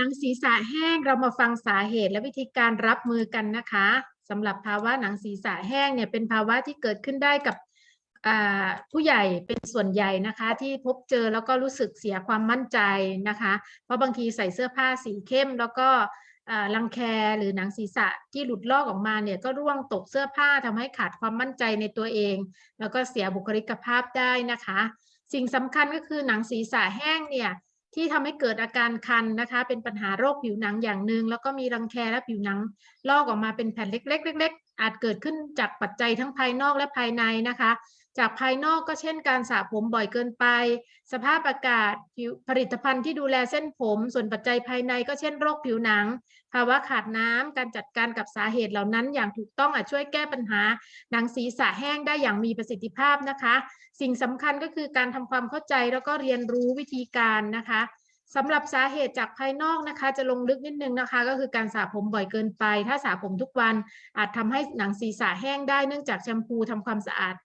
หนังศีรษะแห้งเรามาฟังสาเหตุและวิธีการรับมือกันนะคะสำหรับภาวะหนังศีรษะแห้งเนี่ยเป็นภาวะที่เกิดขึ้นได้กับผู้ใหญ่เป็นส่วนใหญ่นะคะที่พบเจอแล้วก็รู้สึกเสียความมั่นใจนะคะ เพราะบางทีใส่เสื้อผ้าสีเข้ม แล้วก็รังแคหรือหนังศีรษะที่หลุดลอกออกมาเนี่ยก็ร่วงตกเสื้อผ้าทำให้ขาดความมั่นใจในตัวเอง แล้วก็เสียบุคลิกภาพได้นะคะ สิ่งสำคัญก็คือหนังศีรษะแห้งเนี่ย ที่ทำให้เกิดอาการคันนะคะ เป็นปัญหาโรคผิวหนังอย่างหนึ่งแล้วก็มีรังแคและผิวหนังลอกออกมาเป็นแผ่นเล็กๆเล็กๆ อาจเกิดขึ้นจากปัจจัยทั้งภายนอกและภายในนะคะ จากภายนอกก็เช่นการสระผมบ่อยเกินไป สภาพอากาศผลิตภัณฑ์ที่ดูแลเส้นผม ส่วนปัจจัยภายในก็เช่นโรคผิวหนัง ภาวะขาดน้ำการจัดการกับสาเหตุเหล่านั้น อย่างถูกต้องอาจช่วยแก้ปัญหา หนังศีรษะแห้งได้อย่างมีประสิทธิภาพนะคะ สิ่งสำคัญก็คือการทำความเข้าใจแล้วก็เรียนรู้วิธีการนะคะ สำหรับสาเหตุจากภายนอกนะคะ จะลงลึกนิดนึงนะคะ ก็คือการสระผมบ่อยเกินไป ถ้าสระผมทุกวันอาจทำให้หนังศีรษะแห้งได้เนื่องจากแชมพูทำความสะอาด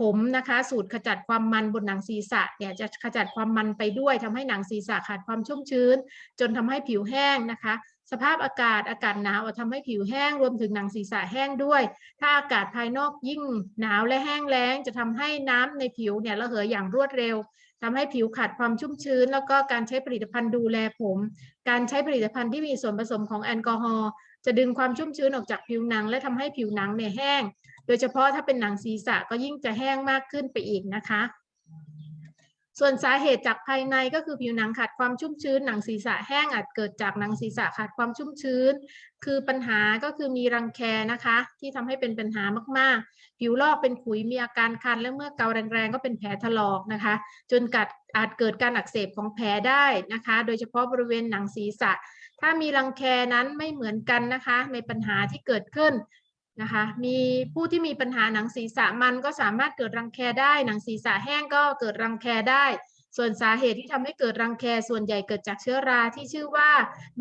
ผมนะคะ สูตรขจัดความมันบนหนังศีรษะเนี่ยจะขจัดความมันไปด้วยทำให้หนังศีรษะขาดความชุ่มชื้น จนทำให้ผิวแห้งนะคะ สภาพอากาศอากาศหนาวอาจทำให้ผิวแห้งรวมถึงหนังศีรษะแห้งด้วย ถ้าอากาศภายนอกยิ่งหนาวและแห้งแล้ง จะทำให้น้ำในผิวเนี่ยระเหยอย่างรวดเร็ว ทำให้ผิวขาดความชุ่มชื้น แล้วก็การใช้ผลิตภัณฑ์ดูแลผม การใช้ผลิตภัณฑ์ที่มีส่วนผสมของแอลกอฮอล์จะดึงความชุ่มชื้นออกจากผิวหนัง และทำให้ผิวหนังเนี่ยแห้ง โดยเฉพาะถ้าเป็นหนังศีรษะก็ยิ่งจะแห้งมากขึ้นไปอีกนะคะ ส่วนสาเหตุจากภายในก็คือผิวหนังขาดความชุ่มชื้น หนังศีรษะแห้งอาจเกิดจากหนังศีรษะขาดความชุ่มชื้น คือปัญหาก็คือมีรังแคนะคะ ที่ทำให้เป็นปัญหามากๆ ผิวลอกเป็นขุยมีอาการคัน และเมื่อเกาแรงๆก็เป็นแผลถลอกนะคะ จนกัดอาจเกิดการอักเสบของแผลได้นะคะ โดยเฉพาะบริเวณหนังศีรษะ ถ้ามีรังแคนั้นไม่เหมือนกันนะคะ ในปัญหาที่เกิดขึ้น นะคะ มีผู้ที่มีปัญหาหนังศีรษะมันก็สามารถเกิดรังแคได้ หนังศีรษะแห้งก็เกิดรังแคได้ ส่วนสาเหตุที่ทำให้เกิดรังแคส่วนใหญ่เกิดจากเชื้อราที่ชื่อว่า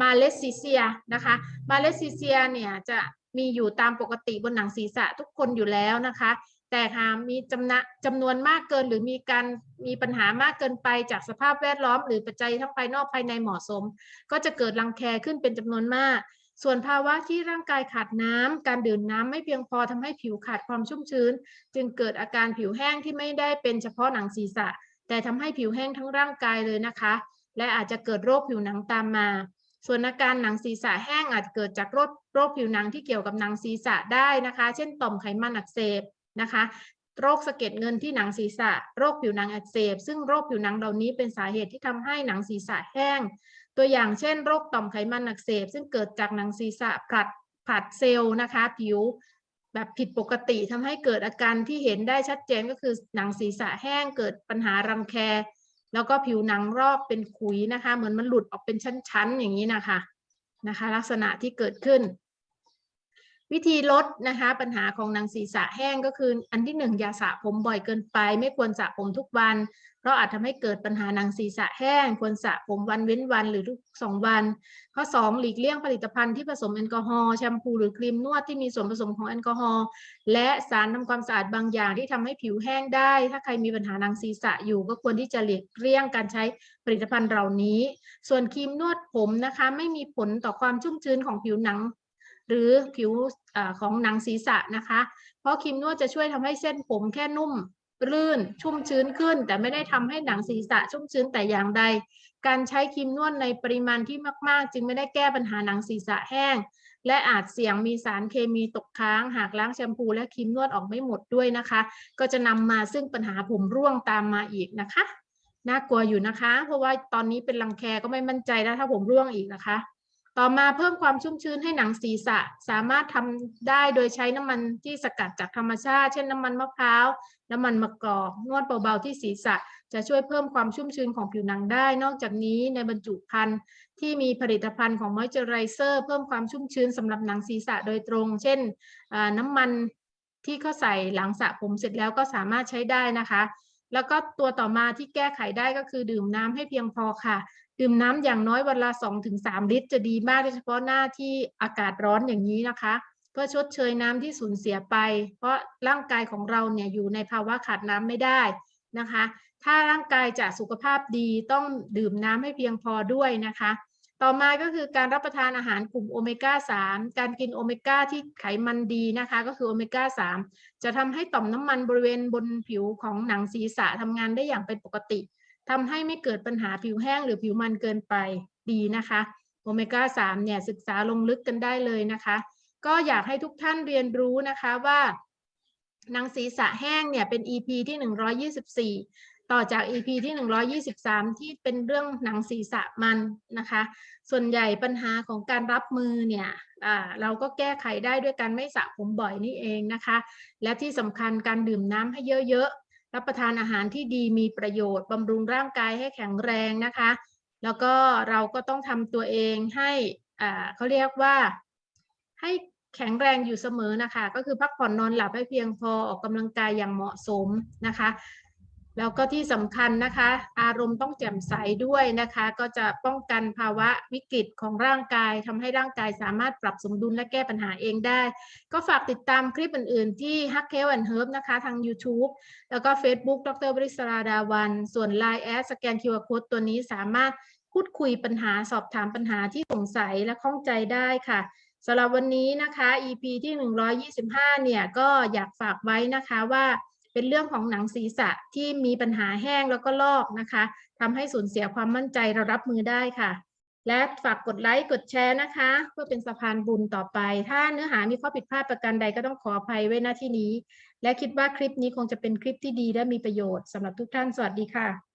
มาเลสซิเซียนะคะ มาเลสซิเซียเนี่ยจะมีอยู่ตามปกติบนหนังศีรษะทุกคนอยู่แล้วนะคะ แต่หากมีจำนะจำนวนมากเกินหรือมีการมีปัญหามากเกินไปจากสภาพแวดล้อม หรือปัจจัยทั้งภายนอกภายในเหมาะสม ก็จะเกิดรังแคขึ้นเป็นจำนวนมาก ส่วนภาวะที่ร่างกายขาดน้ำการดื่มน้ำไม่เพียงพอทำให้ผิวขาดความชุ่มชื้น จึงเกิดอาการผิวแห้งที่ไม่ได้เป็นเฉพาะหนังศีรษะ แต่ทำให้ผิวแห้งทั้งร่างกายเลยนะคะ และอาจจะเกิดโรคผิวหนังตามมา ส่วนอาการหนังศีรษะแห้งอาจเกิดจากโรคโรคผิวหนังที่เกี่ยวกับหนังศีรษะได้นะคะ เช่นต่อมไขมันอักเสบนะคะ โรคสะเก็ดเงินที่หนังศีรษะ โรคผิวหนังอักเสบ ซึ่งโรคผิวหนังเหล่านี้เป็นสาเหตุที่ทำให้หนังศีรษะแห้ง ตัวอย่างเช่น โรคต่อมไขมันอักเสบ ซึ่งเกิดจากหนังศีรษะผลัดผลัดเซลล์นะคะ ผิวแบบผิดปกติทำให้เกิดอาการที่เห็นได้ชัดเจนก็คือหนังศีรษะแห้งเกิดปัญหารังแค แล้วก็ผิวหนังรอกเป็นขุยนะคะ เหมือนมันหลุดออกเป็นชั้นๆ อย่างนี้นะคะนะคะ ลักษณะที่เกิดขึ้น วิธีลดนะคะปัญหาของหนังศีรษะแห้งก็คืออันที่หนึ่งอย่าสระผมบ่อยเกินไป ไม่ควรสระผมทุกวัน เพราะอาจทำให้เกิดปัญหาหนังศีรษะแห้ง ควรสระผมวันเว้นวันหรือทุกสองวัน ข้อ 2 หลีกเลี่ยงผลิตภัณฑ์ที่ผสมแอลกอฮอล์แชมพูหรือครีมนวดที่มีส่วนผสมของแอลกอฮอล์และสารทำความสะอาดบางอย่างที่ทำให้ผิวแห้งได้ ถ้าใครมีปัญหาหนังศีรษะอยู่ ก็ควรที่จะหลีกเลี่ยงการใช้ผลิตภัณฑ์เหล่านี้ ส่วนครีมนวดผมนะคะ ไม่มีผลต่อความชุ่มชื้นของผิวหนัง หรือผิวอของหนังศีรษะนะคะ เพราะครีมนวดจะช่วยทำให้เส้นผมแค่นุ่มลื่นชุ่มชื้นขึ้น แต่ไม่ได้ทำให้หนังศีรษะชุ่มชื้นแต่อย่างใด การใช้ครีมนวดในปริมาณที่มาก ๆ จึงไม่ได้แก้ปัญหาหนังศีรษะแห้ง และอาจเสี่ยงมีสารเคมีตกค้าง หากล้างแชมพูและครีมนวดออกไม่หมดด้วยนะคะ ก็จะนำมาซึ่งปัญหาผมร่วงตามมาอีกนะคะน่ากลัวอยู่นะคะ เพราะว่าตอนนี้เป็นรังแคก็ไม่มั่นใจแล้วถ้าผมร่วงอีกนะคะ ต่อมาเพิ่มความชุ่มชื้นให้หนังศีรษะ สามารถทำได้โดยใช้น้ำมันที่สกัดจากธรรมชาติ เช่นน้ำมันมะพร้าวน้ำมันมะกอกนวดเบาๆที่ศีรษะ จะช่วยเพิ่มความชุ่มชื้นของผิวหนังได้ นอกจากนี้ในบรรจุภัณฑ์ที่มีผลิตภัณฑ์ของมอยเจอไรเซอร์เพิ่มความชุ่มชื้นสำหรับหนังศีรษะโดยตรง เช่นน้ำมันที่เขาใส่หลังสระผมเสร็จแล้วก็สามารถใช้ได้นะคะแล้วก็ตัวต่อมาที่แก้ไขได้ก็คือดื่มน้ำให้เพียงพอค่ะ ดื่มน้ำอย่างน้อยวันละ 2-3ถึงลิตร จะดีมากโดยเฉพาะหน้าที่อากาศร้อนอย่างนี้นะคะ เพื่อชดเชยน้ำที่สูญเสียไป เพราะร่างกายของเราเนี่ยอยู่ในภาวะขาดน้ำไม่ได้นะคะ ถ้าร่างกายจะสุขภาพดีต้องดื่มน้ำให้เพียงพอด้วยนะคะ ต่อมาก็คือการรับประทานอาหารกลุ่มโอเมก้า 3 การกินโอเมก้าที่ไขมันดีนะคะ ก็คือโอเมก้า 3 จะทำให้ต่อมน้ำมันบริเวณบนผิวของหนังศีรษะทำงานได้อย่างเป็นปกติ ทำให้ไม่เกิดปัญหาผิวแห้งหรือผิวมันเกินไปดีนะคะโอเมก้า3เนี่ยศึกษาลงลึกกันได้เลยนะคะ ก็อยากให้ทุกท่านเรียนรู้นะคะว่าหนังศีรษะแห้งเนี่ยเป็น EP ที่ 124 ต่อจาก EP ที่ 123 ที่เป็นเรื่องหนังศีรษะมันนะคะ ส่วนใหญ่ปัญหาของการรับมือเนี่ยเราก็แก้ไขได้ด้วยการไม่สระผมบ่อยนี่เองนะคะ และที่สำคัญการดื่มน้ำให้เยอะ รับประทานอาหารที่ดีมีประโยชน์บำรุงร่างกายให้แข็งแรงนะคะ แล้วก็เราก็ต้องทำตัวเองให้อ่าเขาเรียกว่าให้แข็งแรงอยู่เสมอนะคะ ก็คือพักผ่อนนอนหลับให้เพียงพอออกกำลังกายอย่างเหมาะสมนะคะ แล้วก็ที่สำคัญนะคะ อารมณ์ต้องแจ่มใสด้วยนะคะ ก็จะป้องกันภาวะวิกฤตของร่างกายทำให้ร่างกายสามารถปรับสมดุลและแก้ปัญหาเองได้ ก็ฝากติดตามคลิปอื่น ๆ ที่ h a c k e l and Herb นะคะ ทาง YouTube แล้วก็ Facebook ดรบริษราดาวัน ส่วน Line แอดสแกน QR Code ตัวนี้สามารถพูดคุยปัญหาสอบถามปัญหาที่สงสัยและข้องใจได้ค่ะสำหรับวันนี้นะคะ EP ที่ 125 เนี่ย ก็อยากฝากไว้นะคะว่า เป็นเรื่องของหนังศีรษะที่มีปัญหาแห้งแล้วก็ลอกนะคะทำให้สูญเสียความมั่นใจเรารับมือได้ค่ะ และฝากกดไลค์กดแชร์นะคะ เพื่อเป็นสะพานบุญต่อไป ถ้าเนื้อหามีข้อผิดพลาดประการใดก็ต้องขออภัยไว้หน้าที่นี้ และคิดว่าคลิปนี้คงจะเป็นคลิปที่ดีและมีประโยชน์สำหรับทุกท่านสวัสดีค่ะ